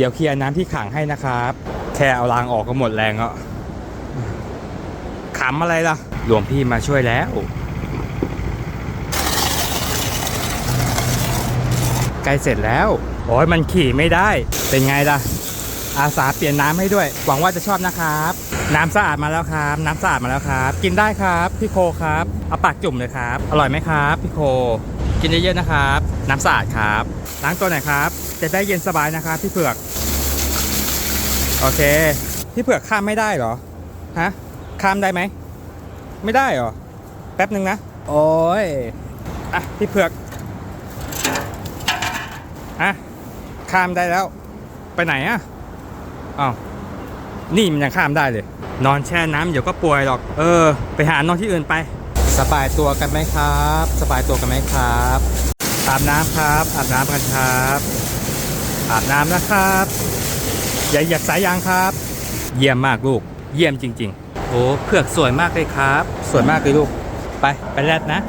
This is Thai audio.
เดี๋ยวเคลียร์น้ำที่ขังให้นะครับ แค่เอารางออกก็หมดแรงแล้วขำอะไรล่ะ หลวงพี่มาช่วยแล้ว ใกล้เสร็จแล้ว โอ้ยมันขี่ไม่ได้ เป็นไงล่ะ อาสาเปลี่ยนน้ำให้ด้วย หวังว่าจะชอบนะครับ น้ำสะอาดมาแล้วครับ น้ำสะอาดมาแล้วครับ กินได้ครับ พี่โคครับ เอาปากจุ่มเลยครับ อร่อยไหมครับ พี่โค กินเยอะๆนะครับ น้ำสะอาดครับ ล้างตัวหน่อยครับ จะได้เย็นสบายนะครับพี่เผือก โอเค พี่เผือกข้ามไม่ได้เหรอ ฮะ ข้ามได้ไหม ไม่ได้เหรอ แป๊บหนึ่งนะ โอ้ย อะ พี่เผือก อะ ข้ามได้แล้ว ไปไหนอะอ้าวนี่มันยังข้ามได้เลย นอนแช่น้ำเดี๋ยวก็ป่วยหรอก เออ ไปหานอนที่อื่นไป สบายตัวกันไหมครับ สบายตัวกันไหมครับอาบน้ำครับอาบน้ำกันครับอาบน้ำนะครับ อย่าเหยียบสายยางครับ เยี่ยมมากลูก เยี่ยมจริง ๆ โอ้เผือกสวยมากเลยครับ สวยมากเลยลูก ไป ไปแรดนะ